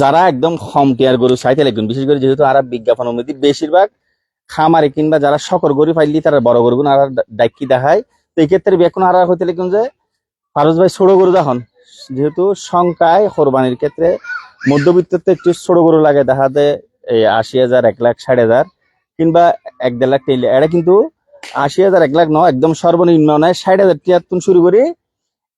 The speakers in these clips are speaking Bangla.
যারা একদম কম কেয়ার গরু চাইতে লাগবেন, বিশেষ করে যেহেতু আর বিজ্ঞাপন অনুমতি বেশিরভাগ খামারে কিংবা যারা শকর গরু পাইলি তারা বড় গরু আর ডাইকি দেখায়। তো এই ক্ষেত্রে বেকুন আর হইতে লাগবেন যে, ফারুজ ভাই ছোট গরু দেখুন যেহেতু সংখ্যায় কোরবানির ক্ষেত্রে মধ্যবিত্ততে একটু ছোট গরু লাগে, দেখাতে এই আশি হাজার, এক লাখ, ষাট হাজার, কিংবা এক দেড় লাখ টেলে এটা কিন্তু আশি হাজার, এক লাখ নয়, একদম সর্বনিম্ন নয়, ষাট হাজার টিয়াত্তর শুরু করে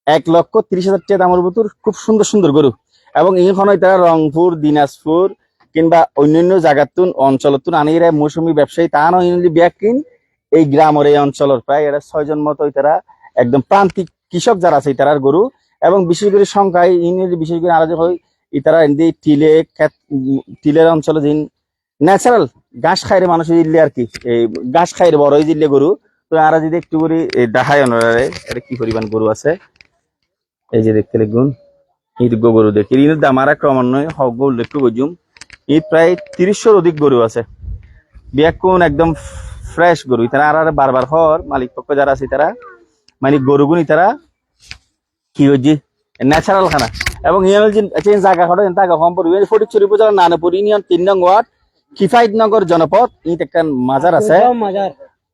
এক লক্ষ তিরিশ হাজার টিয়া দামের ভিতর খুব সুন্দর সুন্দর গরু। এবং এইখন তারা রংপুর, দিনাজপুর কিংবা অন্যান্য জায়গাতুন অঞ্চলতুন আনিরা মৌসুমী ব্যবসায়ী, তা নয় ব্যাগ কিন এই গ্রামের এই অঞ্চলের প্রায় এরা ছয়জন মতো তারা একদম প্রান্তিক কৃষক যারা আছে তারার গরু। এবং বিশেষ করে সংখ্যায় ইংরেজি বিশেষ করে আলাদা হয় ইতারা এমনি টিলে টিলের অঞ্চলে দিন ন্যাচারাল ঘাস খাইরে মানুষ জিল্লে আর কি, এই ঘাস খাইরে বড় জিল্লে গরু। তো আর যদি একটু করে দেখায় অনারে এটা কি পরিমাণ গরু আছে? এই যে দেখতে লিখুন। ঈদ গরু দেখি। ঈদের দাম আর ক্রমান্বয়ে হক একটু বুঝুম। ঈদ প্রায় তিরিশশোর অধিক গরু আছে। বিয়াকুন একদম ফ্রেশ গরু। তারা আর আর বারবার হর। মালিক পক্ষ যারা আছে তারা মানে গরুগুনি তারা কি হচ্ছে? ন্যাচারাল খানা। এবং ইউনিয়ন যে জায়গা হটো জায়গা কম পড়বে ফটিকছড়ি উপজেলা নানপুর ইউনিয়ন তিন নং ওয়ার্ড কিফাইত নগর জনপদ। ইট একটা মাজার আছে।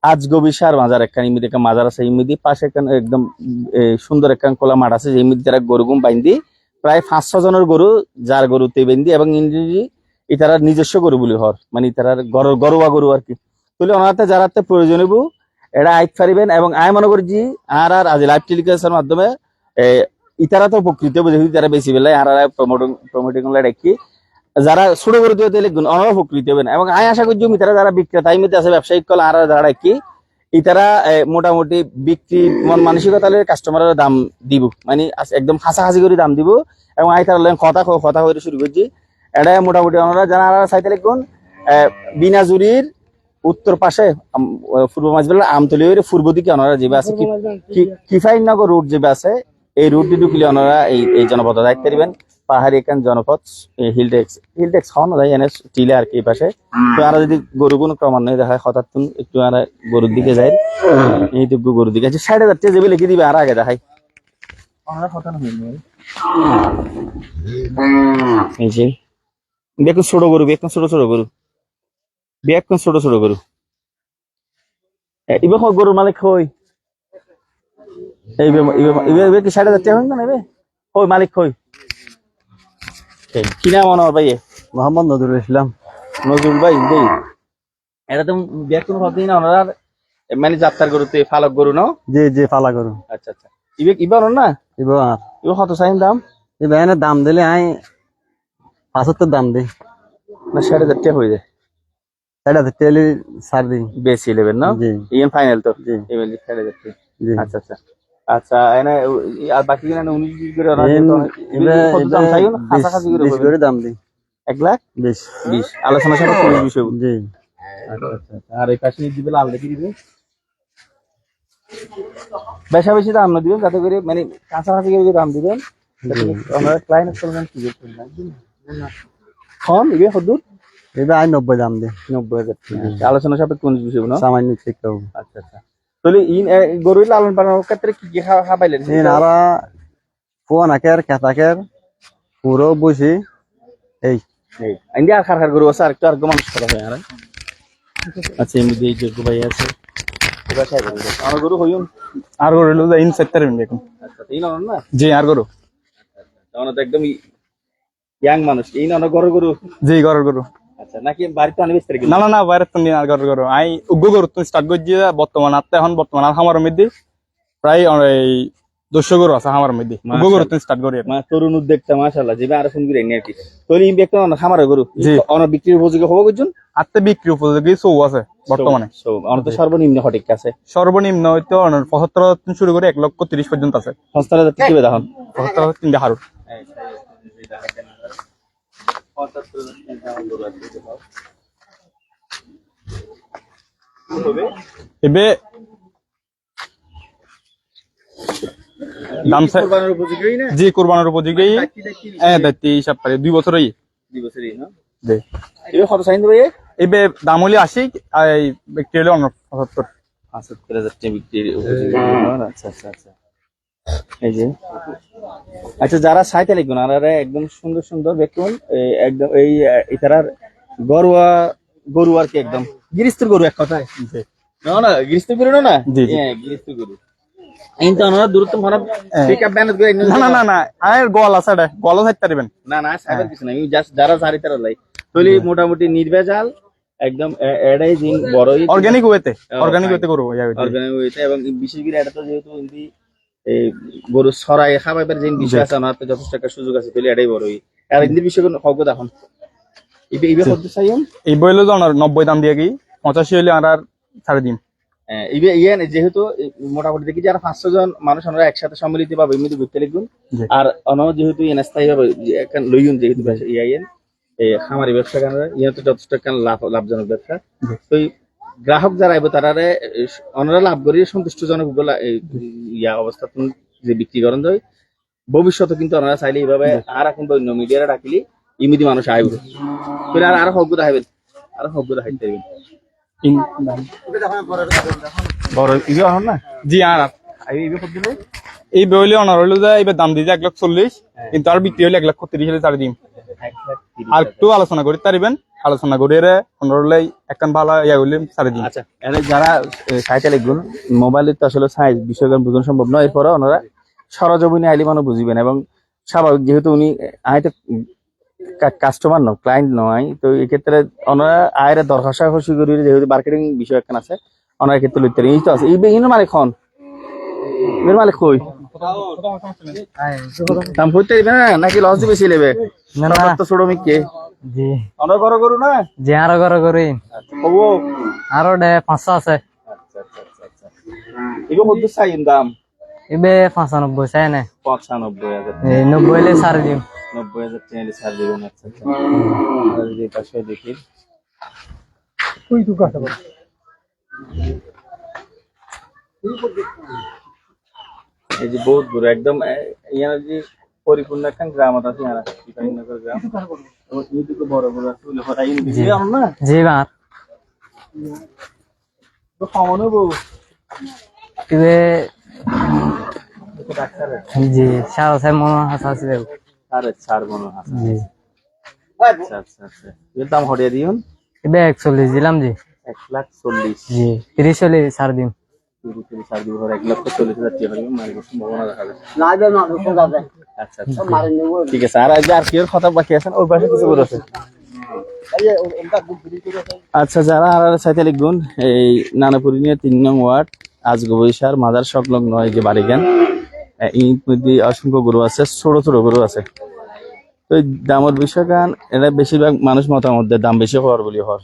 আজ গবিসার মাজার একখান ইমিদি একটা মাজার আছে। ইমিদি পাশে একখান একদম সুন্দর একখান খোলা মাঠ আছে। যে ইমিদি তারা গরু গুম বাইন্দি প্রায় পাঁচ ছ জনের গরু, যার গরুতে বাইন্দি এবং ইংরেজি ইতারা নিজস্ব গরু বলি হর মানে ইতারার গরু, গরুয়া গরু আর কি। তুলে ওনাতে যারাতে প্রয়োজন হইব এটা আইত পারিবেন এবং আয় মনে করি যে আর আর আজ লাইভ টেলিকাস্টের মাধ্যমে ইতারা তো উপকৃত হবে তারা বেশি বেলায় আর আর প্রমোটিং প্রমোটিং দেখি যারা ছোট করে দিয়ে দিলে অনারা উপকৃত হবেন। এবং আয় আশা করছি ইতারা যারা বিক্রেতা ইমিতে আছে ব্যবসায়িক কল, আর যারা কি ইতারা মোটামুটি বিক্রি, মন মানসিকতা কাস্টমারের দাম দিব। মানে একদম খাসাখাসি করে দাম দিব এবং আই তারা কথা কথা করে শুরু করছি। এটা মোটামুটি যারা আর চাইতে লিখুন বিনা জুরির উত্তর পাশে পূর্ব মাঝবেলা আমতলি পূর্ব দিকে ওনারা যেবে আছে। কিফাইনগর রুট যেবে আছে, এই দিয়ে ঢুকলে ওনারা এই এই জনপদ দায়িত্ব দিবেন। পাহাড়ি এখান জনপদ হিলটেক্স হিলটেক্স হন যায়, এনে টিলে আর কি পাশে। তো আর যদি গরু কোনো ক্রমান্বয়ে দেখা হয়, হঠাৎ একটু আর গরুর দিকে যাই। এইটুকু গরুর দিকে। আছে সাইডে যাচ্ছে, যেবে লিখে দিবে আর আগে দেখাই। দেখুন ছোট গরু একদম ছোট ছোট গরু। একদম ছোট ছোট গরু। গরুর মালিক হই। এই কি হই, মালিক হই। কি নাম আমার ভাই মোহাম্মদ নজরুল ইসলাম। নজরুল ভাই দেই। এটা তো বিয়ার কোনো ভাবতেই না ওনারা মানে যাত্রার গরুতে ফালক গরু না? জি জি পালা করু আচ্ছা আচ্ছা। ইবে ইবে ওনার না? এবার। ইবে কত চাইন দাম? এই ব্যানের দাম দিলে আই পাঁচাত্তর দাম দিই। না সাড়ে চারটে হয়ে যায়। সাইড আছে তেলি সার দিই। বেশি নেবেন না? জি। ইএন ফাইনাল তো? জি। সাড়ে জি। আচ্ছা আচ্ছা। আচ্ছা এনে আর বাকি বিশ করে কত দাম? এবার চাইও না? বিশ- কাছাকাছি করে বিশ বলবেন। করে দাম দিই। লাখ? আলোচনা বিষয় জি। আচ্ছা আচ্ছা আচ্ছা। আর এই পাশে দিবে লাল দেখি দিবে। বেশা বেশি দাম না দিবেন যাতে করে মানে কাছাকাছি করে দাম দিবেন আমরা ক্লায়েন্ট করবেন কি করবেন খন ইবে হদুর এবার আই নব্বই দাম দিই। নব্বই হাজার। টাকা। আলোচনা সাপেক্ষে কোন বিষয় না? সামান্য ঠিক আচ্ছা আচ্ছা। তাহলে ইন এ, গরুর লালন পালনের ক্ষেত্রে কি কি খাবাইলেন? এনারা ফোন আকের খেতাকের পুরো বসি এই। ইন্ডিয়া আর খার খার গরু আছে আর একটু আর মানুষ করা হয় আর আচ্ছা এমনি ভাই আছে। আমার গরু হইম আর গরু হলো ইন সেক্টর দেখুন আচ্ছা তিন অনর না? জি আর গরু তখন তো একদম ইয়াং মানুষ এই না গরু গরু জি গরুর গরু আচ্ছা নাকি বাড়িতে না না না বাইরে তো নিন আর গরুর গরু আই উগ্র গরু তুমি স্টার্ট করছি বর্তমান আত্মা এখন বর্তমান আমার মধ্যে প্রায় এই দুশো গরু আছে আমার মধ্যে। উগ্র গরু তুমি স্টার্ট করি মা তরুণ উদ্যোক্তা মাশাআল্লাহ জিবে আর ফোন করে নিয়ে আর কি তোর গরু। অন বিক্রির উপযোগী হব বুঝুন আত্মা বিক্রি উপযোগী চৌ আছে বর্তমানে। সো অন তো সর্বনিম্ন সঠিক আছে। সর্বনিম্ন হয়তো পঁচাত্তর শুরু করে এক লক্ষ তিরিশ পর্যন্ত আছে। কি পঁচাত্তর হাজার তিনটা হারুর এবে দাম উপযোগী না? জি কোরবানোর উপযোগী। হ্যাঁ দায়িত্ব হিসাব পারে দুই বছরই। দুই বছরই না? দে। এবার কত চাইন দেবে এবে দাম হলে আশি আর এই বিক্রি হলে অন্য পঁচাত্তর। করে যাচ্ছে আচ্ছা আচ্ছা আচ্ছা। এই যে। আচ্ছা যারা সাইতে লিখুন আর একদম সুন্দর সুন্দর দেখুন একদম এই এটার গরুয়া গরু আর কি একদম? গিরিস্তির গরু এক কথায়। না না গিরিস্তির গরু না? না জি। হ্যাঁ গিরিস্তির গরু। কিন্তু ওনারা দূরত্ব খারাপ পিক আপ ব্যানেজ করে না না না না আয় গল আছে এটা গলও থাকতে পারবেন। না না সাইবার কিছু না জাস্ট যারা সারি তারা লাই। তৈলি মোটামুটি নির্ভেজাল একদম এটাই বড়ই। অর্গানিক ওয়েতে হ্যাঁ, অর্গানিক. ওয়েতে করব অর্গানিক হইতে এবং বিশেষ করে এটা তো যেহেতু এই গরু ছড়াই খাবাইবার যে বিষয় আছে আমার যথেষ্ট একটা সুযোগ আছে তাহলে এটাই বড়ই আর ইন্দির বিষয় কোনো হক এখন? এই বইলে তো আমার নব্বই দাম দিয়ে কি? পঁচাশি হইলে আর আর ছাড়ে দিন ইবে ইয়ে যেহেতু মোটামুটি দেখি যারা পাঁচশো জন মানুষ আমরা একসাথে সম্মিলিত ভাবে এমনিতে ঘুরতে লিখুন। আর অন যেহেতু এনস্থায়ী ভাবে লইন যেহেতু এই খামারি ব্যবসা কেন ইয়ে তো যথেষ্ট লাভ লাভজনক ব্যবসা। তো এই গ্রাহক যারা আইব তারা অনারা লাভ করি সন্তুষ্টজনকগুলা ইয়া অবস্থা যে বিক্রি করেন যায় ভবিষ্যতে কিন্তু ওনারা চাইলে এইভাবে আর কিংবা অন্য মিডিয়ারে ডাকিলি ইমিদি মানুষ আইব। তাহলে আর আর হকগুলো আইবেন আর হকগুলো হাইতে পারবেন বড় ইয়ে হন না? জি আর। এই ইবে করতে দিলে? এই বইলে অনার হইল যে এবার দাম দিয়েছে এক লাখ চল্লিশ কিন্তু আর বিক্রি হলে এক লাখ তিরিশ হলে ছাড়ে দিন আর একটু আলোচনা করি তারিবেন। আলোচনা করি রে পনেরো হলে একখান ভালো ইয়া হইলে ছাড়ে দিন আচ্ছা যারা সাইটে লিখবেন মোবাইলে তো আসলে সাইজ বিষয়গান বোঝানো সম্ভব নয় এরপরে ওনারা সরজমিনে আইলে মানুষ বুঝবেন এবং স্বাভাবিক যেহেতু উনি আইতে কাস্টমার নয় ক্লায়েন্ট নয় তো এই ক্ষেত্রে ওনারা আয়ের দরখাস্ত খুশি করি যেহেতু মার্কেটিং বিষয় একখান আছে ওনার ক্ষেত্রে লইতে পারেন। এই তো আছে এই ইনো মালিক হন। এর মালিক কই? দাম করতে দিবে না নাকি লস দিবে লেবে না না। তো ছোট মিকে জি। আমরা করো করু না? জি আরও করে করি হব? আরও ডে পাঁচশো আছে। আচ্ছা আচ্ছা আচ্ছা আচ্ছা। এগুলো মধ্যে চাই দাম? এবে পাঁচানব্বই চাই না। পঁচানব্বই হাজার নব্বই হলে ছাড় দিম। নব্বই হাজার চ্যানেলে ছাড় দেবেন আচ্ছা আচ্ছা। আর যে পাশে দেখি। এই যে বহুত দূর একদম ইয়ার যে পরিপূর্ণ একখান গ্রাম আছে বিকাশনগর গ্রাম। এবং এইদিকে বড় বড় আছে ওগুলো হরাই নিবি আমার না? জি বার তো কমন হব এবে ডাক্তার জি সার আছে মনে হাসা আছে দেব আরে ছাড় মনে হয় জি। আচ্ছা আচ্ছা আচ্ছা। এর দাম হরিয়ে দিন একচল্লিশ দিলাম জি। এক লাখ চল্লিশ। জি তিরিশ হলে ছাড় এক লক্ষ চল্লিশ হাজার টাকা সম্ভাবনা দেখা আচ্ছা আচ্ছা। ঠিক আছে আর যে আর কি কথা বাকি আছেন ওই পাশে কিছু বলেছে আচ্ছা যারা আর সাইতে লিখুন এই নানাপুরি নিয়ে তিন নং ওয়ার্ড আজগবৈশার মাদার সংলগ্ন এই যে বাড়িগান এই মধ্যে অসংখ্য গরু আছে ছোট ছোট গরু আছে। তো দামের বিষয় গান এটা বেশিরভাগ মানুষ মতামত দাম বেশি হওয়ার বলি হওয়ার।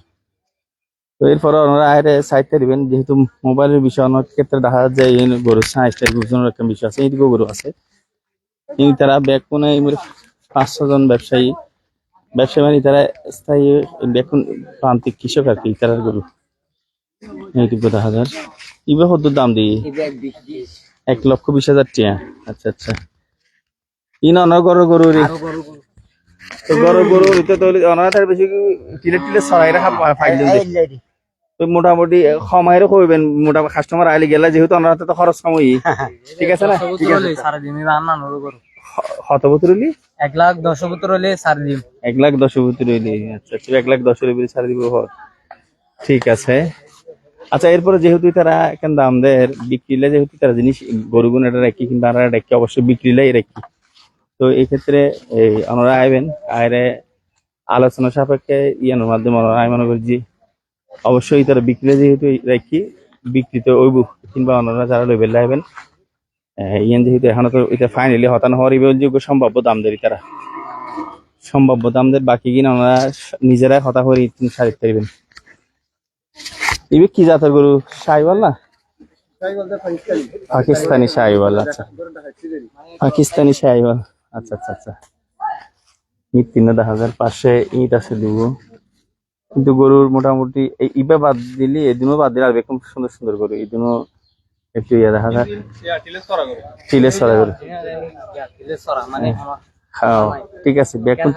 তো এরপরে ওনারা আরে সাইতে দিবেন, যেহেতু মোবাইলের বিষয় অনেক ক্ষেত্রে দেখা যায় এই গরু সাইজটা গুজনের একটা বিষয় আছে, এইদিকেও গরু আছে। এই তারা ব্যাগ কোনে পাঁচশো জন ব্যবসায়ী ব্যবসায়ী মানে তারা স্থায়ী বেকুন প্রান্তিক কৃষক আর কি তারা গরু। এইটুকু দেখা যায় ইবে কত দাম দিই এক লক্ষ বিশ হাজার টিয়া আচ্ছা আচ্ছা। ইন অনার গরু গরু তো গরু গরু তো অনার বেশি টিলে টিলে ছড়াই রাখা ফাইল মোটামুটি সময়ের কইবেন মোটামুটি কাস্টমার আইলে গেলে যেহেতু অনার তো খরচ কমই। ঠিক আছে না? ঠিক আছে। দিম এবার আন্না নরু করু। কত বছর হলি এক লাখ দশ বছর হলে দিম এক লাখ দশ বছর হইলি। আচ্ছা এক লাখ দশ হইলে ছাড় দিব ঠিক আছে। আচ্ছা এরপরে যেহেতু তারা এখন দাম দেয় বিক্রিলে যেহেতু তারা জিনিস গরুগুন এটা রাখি কিংবা আমরা রাখি অবশ্যই বিক্রিলাই রাখি। তো এই ক্ষেত্রে এই আমরা আইবেন আইরে আলোচনা সাপেক্ষে ইয়ানোর মাধ্যমে আমরা আই মনে করি অবশ্যই তারা বিক্রিলে যেহেতু রাখি, বিক্রিতে ওইব কিংবা অন্যরা যারা লেভেল আইবেন ইয়ান যেহেতু এখনও তো এটা ফাইনালি হতানো হওয়ার ইবে যোগ্য সম্ভাব্য দাম দেরি তারা। সম্ভাব্য দামদের বাকি কিনা আমরা নিজেরাই হতা করে সারিতে পারবেন ইবে কি জাতের গরু? শাহিওয়াল না? পাকিস্তানি শাহিওয়াল আচ্ছা। পাকিস্তানি শাহিওয়াল আচ্ছা আচ্ছা আচ্ছা। ইট তিন যায় পাশে ইট আছে দিব। কিন্তু গরুর মোটামুটি এই ইবে বাদ দিলি এদিনও বাদ দিলে আর বেকম সুন্দর সুন্দর গরু। এদিনও একটু ইয়ে দেখা যায়। চিলে সরা গরু। হ্যাঁ ঠিক আছে বেকুন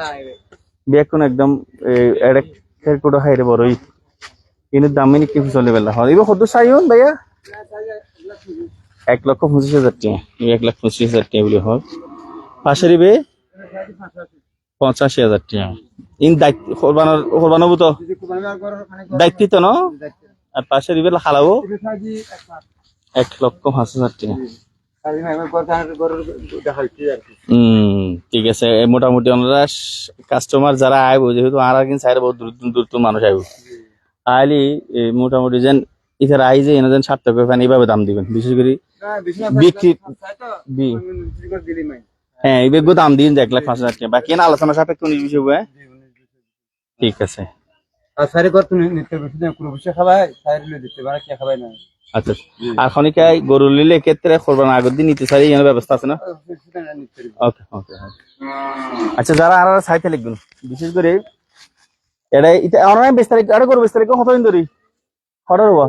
বেকুন একদম এড়ে কোটো হাইরে বড়ই। কিন্তু দামে কি চলে বেলা হয় এবার কত চাইন ভাইয়া। এক লক্ষ পঁচিশ হাজার টাকা। এক লাখ পঁচিশ হাজার টাকা বলে হয় পাশের ইবে পঁচাশি হাজার টাকা। ইন দায়িত্ব তো দায়িত্ব তো ন? ইবে হালাবো এক লক্ষ পাঁচ হাজার টাকা। ঠিক আছে। মোটামুটি ওনারা কাস্টমার যারা আইব, যেহেতু আর কিন্তু সাইড বহুত দূর দূর দূর মানুষ আইব। আইলি মোটামুটি যেন ইথার আই যে, এনে যেন সার্থক ফ্যান এইভাবে দাম দিবেন। বিশেষ করে বিক্রি হ্যাঁ বেগও দাম দিন এক লাখ পাঁচ হাজার টাকা। বাকি আলোচনা সাপেক্ষে উনিশ বিশ হ্যাঁ? ঠিক আছে। আর সারি কর তুমি নিতে বেশি না বসে খাবাই সারি লই দিতে কি খাবাই না? আচ্ছা। আর খনিকায় গরু লিলে ক্ষেত্রে করবেন আগের দিন নিতে চাই এখানে ব্যবস্থা আছে না? ওকে ওকে আচ্ছা যারা আর সাইতে লিখবেন বিশেষ করে এটা এটা অনলাইন বিস্তারিত এটা করব বিস্তারিত কতদিন ধরি? হব।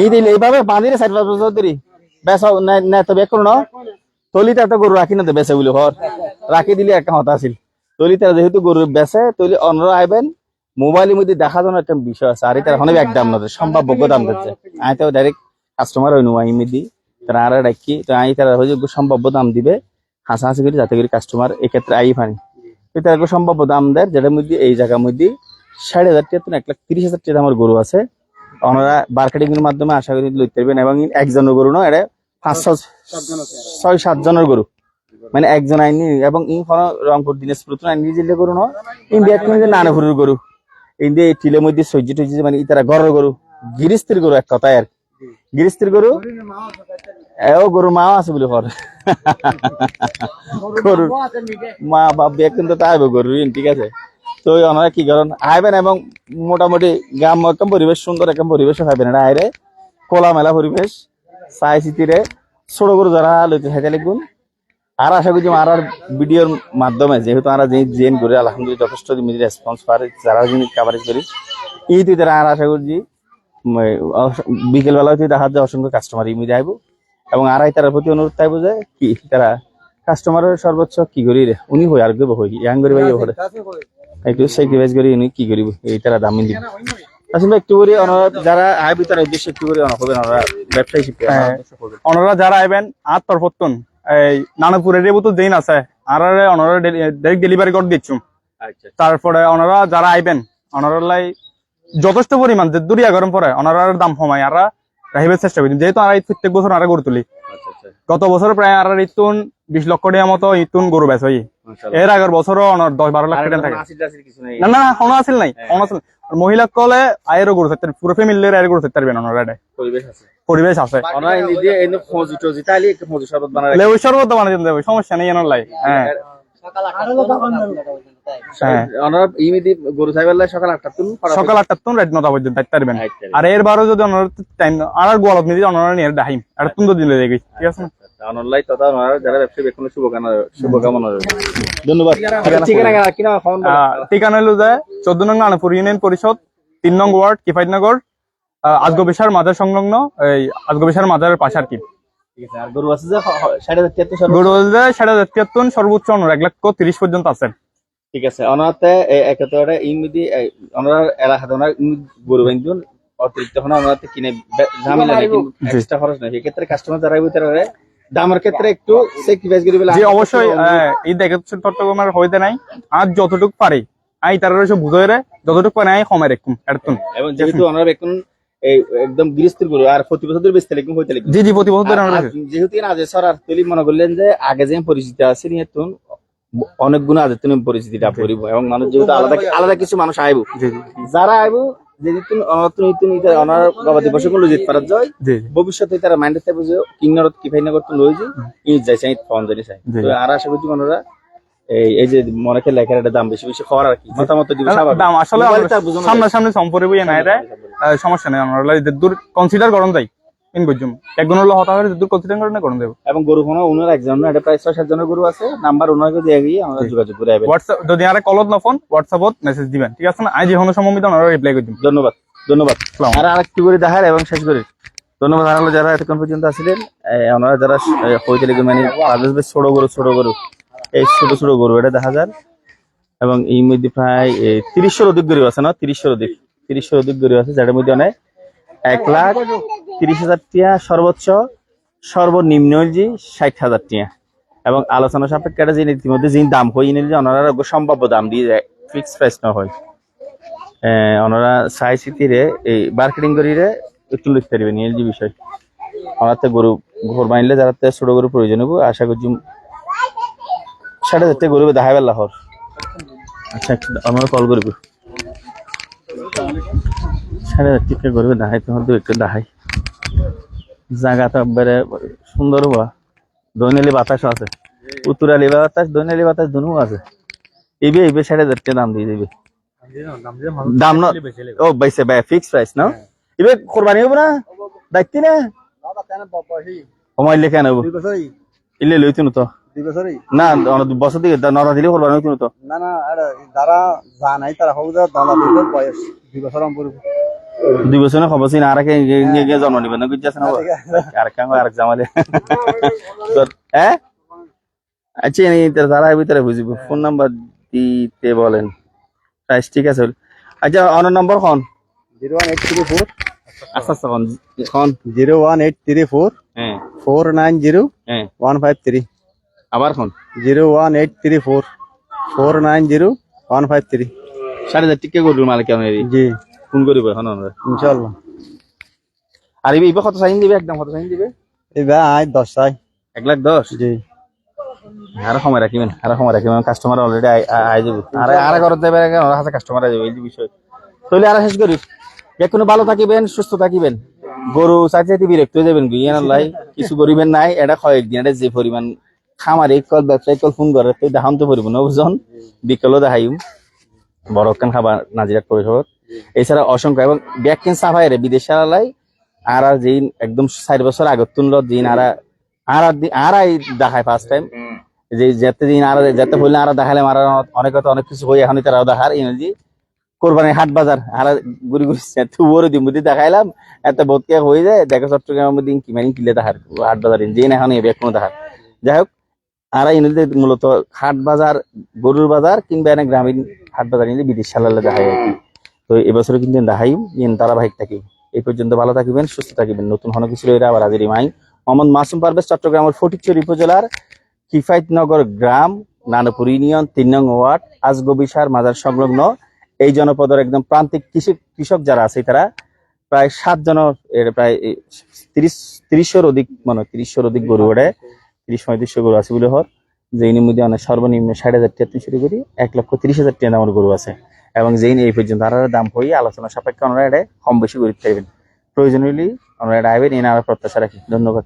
এই দিলে এইভাবে বাঁধিলে সাইড পাঁচ বছর ধরি। বেশ না তবে এখন না। তলিতে একটা গরু রাখি না তো বেচে বলে হর রাখি দিলে একটা হতা আছিল। তলিতে যেহেতু গরু বেচে, তলি অন্যরা আইবেন, মোবাইলের মধ্যে দেখা যাওয়ার একটা বিষয় আছে। আর এটার অনেক একদম না সম্ভাব্য দাম দিচ্ছে। আমি তো ডাইরেক্ট কাস্টমার হইনু আমি মধ্যে তারা আর ডাকি তো আমি তারা হয়ে সম্ভাব্য দাম দিবে, হাসাহাসি করে যাতে করে কাস্টমার এক্ষেত্রে আই ফানি তো তারা সম্ভাব্য দাম দেয়, যেটার মধ্যে এই জায়গার মধ্যে সাড়ে হাজার টাকা এক লাখ তিরিশ হাজার টাকা আমার গরু আছে। ওনারা মার্কেটিং এর মাধ্যমে আশা করি লইতে পারবেন, এবং একজনের গরু নয়, এটা পাঁচ ছয়, সাত জনের গরু। মানে একজন আইনি এবং ইন কোন রংপুর দিনাজপুর তো আইনি জিল্লে গরু নয়। ইন্ডিয়া কোন নানাপুরের গরু। ইন্ডিয়া এই টিলের মধ্যে সহ্য টহ্য মানে ইতারা ঘরের গরু। গিরিস্তির গরু এক কথায় আর। গিরিস্তির গরু? এও গরু মাও আছে বলে ঘর গরু মা বাপ বিয়ে কিন্তু তাই গরু ঠিক আছে? তো ওনারা কি করেন আইবেন এবং মোটামুটি গ্রাম একদম পরিবেশ সুন্দর একদম পরিবেশ পাইবেন এটা আইরে কোলা মেলা পরিবেশ চাই চিতিরে ছোট গরু যারা লইতে খাইতে লিখুন। আর আশা করছি আর ভিডিওর মাধ্যমে যেহেতু আমরা যে জেন করি আলহামদুলিল্লাহ যথেষ্ট রেসপন্স পারে যারা যিনি কাভারেজ করি এই তুই তারা আর আশা করছি বিকেল বেলা তুই দেখা যায় অসংখ্য কাস্টমার ইমি আইব এবং আর তার প্রতি অনুরোধ থাকব যে কি তারা কাস্টমারের সর্বোচ্চ কি করি রে? উনি হই আর গেব হই? ইয়াং করি ভাই ওরে একটু স্যাক্রিফাইস করি উনি কি করিব? এই তারা দামি দিব আসলে একটু করে ওনারা যারা আয় বিতার উদ্দেশ্যে একটু করে অনা হবেন ওনারা ব্যবসায়ী শিখতে হ্যাঁ। ওনারা যারা আইবেন আর তরফতুন এই নানাপুরের রেবু তো দিন আছে। আর ওনারা ডাইরেক্ট ডেলিভারি করে দিচ্ছুম আচ্ছা। তারপরে ওনারা যারা আইবেন ওনারা লাই যথেষ্ট পরিমাণ যে দুরিয়া গরম পরে ওনারার দাম কমাই আর রাহিবের চেষ্টা করি যেহেতু আর প্রত্যেক বছর আর গরু তুলি। আচ্ছা আচ্ছা। গত বছর প্রায় আর ইতুন বিশ লক্ষ টাকা মতো ইতুন গরু বেচ এর আগের বছরও ওনার দশ বারো লাখ টাকা থাকে। না না না কোনো আসিল নাই কোনো আসিল। আর মহিলা কলে আয়েরও গরু থাকতে পুরো ফ্যামিলির আয়ের গরু থাকতে পারবেন ওনারা এটা। পরিবেশ আছে। পরিবেশ আছে। ওনারা এনে দিয়ে এনে টজি তাইলে একটু ফজি শরবত বানায় লেবু শরবত বানিয়ে দিতে হবে সমস্যা নেই এনার লাই। হ্যাঁ সকাল আটটা তুন রাত নটা পর্যন্ত থাকতে পারবেন। আর এর বারো যদি ওনার টাইম আর গোয়ালত নিয়ে ওনারা নিয়ে ডাহিম আর তুন দিলে দেখি ঠিক আছে অনলাইন তথা যারা ব্যবসায়ী বেক্ষণ শুভকামনা শুভকামনা রইল। ধন্যবাদ। ঠিকানা কিনা ফোন আহ, ঠিকানা হলো যে চোদ্দ নং আনপুর ইউনিয়ন পরিষদ তিন নং ওয়ার্ড কিফাইতনগর আজগবিসার মাজার সংলগ্ন এই আজগবিসার মাজারের পাশে আর কি। ঠিক আছে আর গরু আছে যে ষাট হাজার তিয়াত্তর সর্বোচ্চ। তিয়াত্তর এক লক্ষ তিরিশ পর্যন্ত আছে। ঠিক আছে অনাতে একাত্তরটা ইমিদি ওনার এলাকাতে ওনার ইমিদ গরু বাইন্দুন অতিরিক্ত ওনাতে কিনে ঝামেলা এক্সট্রা খরচ নেই। সেক্ষেত্রে কাস্টমার যারা তারা দামের ক্ষেত্রে একটু স্যাক্রিফাইস করে বলে যে অবশ্যই এই দেখে চট্টগ্রামের হইতে নাই। আর যতটুকু পারি। আই তার সব বুঝাই রে। যতটুকু পারি আই কমাই রাখুম এবং যেহেতু এখন এই একদম গৃহস্থির গরু আর প্রতি বছর বেচতে লিখুন হইতে লিখুন জি জি প্রতি বছর আর- আর যেহেতু আজে সর আর তুলি মনে করলেন যে আগে যে পরিচিতি আছে নিয়ে তুন অনেক গুণ আজে তুমি পরিচিতিটা পরিব। এবং মানুষ যেহেতু আলাদা আলাদা কিছু মানুষ আইব। জি জি। যারা আইব অনার গবাদি জিত পারা যায় জি ভবিষ্যতে তারা মাইন্ডে থাকবে যে কিন্নর কি ফাইনা করতে লইছি ই যাই চাই ফোন জানি চাই। তো আর আশা করছি মনোরা এই এই যে মনে করে লেখার একটা দাম বেশি বেশি খাওয়ার আর কি মতামত দিবে দাম আসলে সম্পর্কে না এটা সমস্যা নেই আমরা দূর কনসিডার করুন যাই। ইন বুঝুম একজন হলো হতা হলে দূর কনসিডার করে দেব। এবং গরু ফোন উনার একজন না এটা প্রায় ছয় সাত জনের গরু আছে। নাম্বার ওনাকে দিয়ে গিয়ে আমরা যোগাযোগ করে আইবেন। হোয়াটসঅ্যাপ যদি আরে কলত না ফোন হোয়াটসঅ্যাপত মেসেজ দিবেন ঠিক আছে না? আজ কোনো সম্মিত আমরা রিপ্লাই করে দিম। ধন্যবাদ ধন্যবাদ। আর আরেকটু করে দেখার এবং শেষ করি। ধন্যবাদ যারা এতক্ষণ পর্যন্ত আসছিলেন ওনারা যারা হইতে লেগে মানে বেশ ছোট গরু ছোট গরু। এই ছোট ছোট গরু এটা দেখা যান এবং এই মধ্যে প্রায় তিরিশশোর অধিক গরু আছে না? তিরিশশোর অধিক তিরিশশোর অধিক গরু আছে যার মধ্যে অনেক এক লাখ তিরিশ হাজার টিয়া সর্বোচ্চ, সর্বনিম্ন যে ষাট হাজার টিয়া। এবং আলোচনা সাপেক্ষে এটা যে ইতিমধ্যে যে দাম হয়ে নিল যে ওনারা সম্ভাব্য দাম দিয়ে যায় ফিক্স প্রাইস না হয়। ওনারা চাই চিতিরে এই মার্কেটিং করিরে একটু লিখতে পারবেন এই যে বিষয়। আমার তো গরু, ঘর বানিলে যারা তো ছোট গরু প্রয়োজন হব আশা করছি ষাট হাজার টাকা গরু দেখাই পেলা হর। আচ্ছা আমরা কল করব। ষাট হাজার টাকা গরু দেখাই তোমার দু একটু দেখাই জায়গাটা একবারে সুন্দর হওয়া দৈনালি বাতাসও আছে। উত্তরালি বাতাস দৈনালি বাতাস দুনো আছে। ইবে ইবে ষাট হাজার দাম দিয়ে দিবে। দাম না ও বাইসে বাই ফিক্স প্রাইস না? ইবে কোরবানি হব না? দায়িত্ব না? সময় লেখা নেব ইলে লইতো তো? না বছর দিকে নরা দিলে কোরবানি হইতো না তো? না না যারা জানাই তারা হোক দলা দিতে বয়স দুই বছর অম্পর দুই বছর না খবর আর কে কে জন্ম নিবেন না বুঝছে না আর কে আর জামালে হ্যাঁ আচ্ছা তারা ভিতরে বুঝিব ফোন নাম্বার দিতে বলেন প্রাইস ঠিক আছে আচ্ছা অন্য নম্বর খন? Zero one eight three four আচ্ছা আচ্ছা খন। Zero one eight three four four nine zero one five three আবার খন? Zero one eight three four four nine zero one five three সাড়ে চার টিকে করব মালিক জি। ফোন করিব এখন আমরা। ইনশাল্লাহ আর ইবে ইবে কত সাইন দিবে? একদম কত সাইন দিবে? ভাই আয় দশ চাই এক লাখ দশ? জি। আরও সময় রাখিবেন আরও সময় রাখিবেন কাস্টমার অলরেডি আই যাবে। আর আর কাস্টমার আই যাবে। এই বিষয়। তাহলে আর শেষ করি যে কোনো ভালো থাকিবেন সুস্থ থাকিবেন। গরু চাইতে চাইতে বিরক্ত হয়ে যাবেন গুইয়ান আল্লাহ কিছু করিবেন নাই। এটা কয়েকদিন এটা যে পরিমাণ খামারে কল ব্যবসায়ী কল ফোন করে দেখাম তো পরিব না বুঝন বিকেলও দেখাইম বড় কান খাবার নাজিরাট পরিষদ এছাড়া অসংখ্য এবং ব্যাককেন সাফাই রে বিদেশ আলাই আর আর যেই একদম চার বছর আগত তুলল দিন আর আর আর আই দেখায় ফার্স্ট টাইম যে যেতে দিন আর যেতে হইলে আর দেখালে আর অনেক কথা অনেক কিছু হই এখন তারা দেখার ইংরেজি কোরবানি হাট বাজার আর ঘুরি ঘুরি এত বড় দিন বুদ্ধি দেখাইলাম এত বোধকে হয়ে যায় দেখো চট্টগ্রামের মধ্যে কি মানে কিলে দেখার হাট বাজার যে না এখন এবে কোনো দেখার। যাই হোক আর ইংরেজি মূলত হাট বাজার গরুর বাজার কিংবা এনে গ্রামীণ হাট বাজার ইংরেজি বিদেশ সালালে দেখায় তো এবছর কিন্তু দেখাই ইন ধারাবাহিক থাকি এই পর্যন্ত ভালো থাকিবেন, সুস্থ থাকিবেন। নতুন হন কিছু এরা আবার হাজির মাই মোহাম্মদ মাসুম পারভেজ, চট্টগ্রামের ফটিকচুর উপজেলার কিফায়তনগর গ্রাম, নানপুর ইউনিয়ন, তিন নং ওয়ার্ড আজগবিসার মাজার সংলগ্ন। এই জনপদের একদম প্রান্তিক কৃষক কৃষক যারা আছে, তারা প্রায় সাত জন, এর প্রায় তিরিশ তিরিশশোর অধিক মানে তিরিশশোর অধিক গরু ওড়ে। তিরিশ পঁয়ত্রিশশো গরু আছে বলে হর। যে এর মধ্যে অনেক সর্বনিম্ন ষাট হাজার টাকা থেকে শুরু করি, এক লক্ষ তিরিশ হাজার টাকা দামের গরু আছে। এবং জেইন এই পর্যন্ত আর দাম হয়ে আলোচনা সাপেক্ষে আমরা এটা কম বেশি গুরুত্ব দেবেন প্রয়োজন আমরা এটা আইবেন এনে আমরা প্রত্যাশা রাখি। ধন্যবাদ।